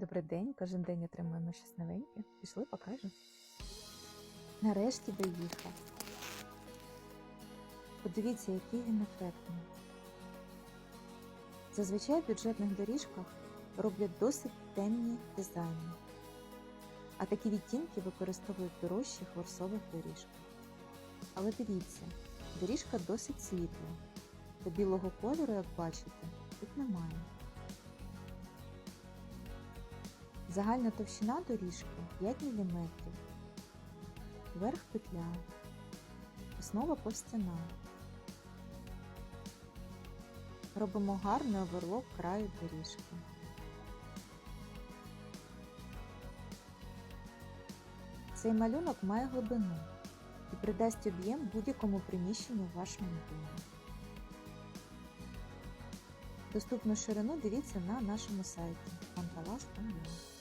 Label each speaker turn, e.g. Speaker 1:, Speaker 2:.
Speaker 1: Добрий день, кожен день отримуємо щось новеньке. Пішли, покажемо. Нарешті доїхав. Подивіться, який він ефектний. Зазвичай в бюджетних доріжках роблять досить темні дизайни, а такі відтінки використовують в дорожчих ворсових доріжках. Але дивіться, доріжка досить світла, та білого кольору, як бачите, тут немає. Загальна товщина доріжки 5 мм. Верх петля. Основа повстяна. Робимо гарний оверлок краю доріжки. Цей малюнок має глибину і придасть об'єм будь-якому приміщенню в вашому домі. Доступну ширину дивіться на нашому сайті fantalas.com.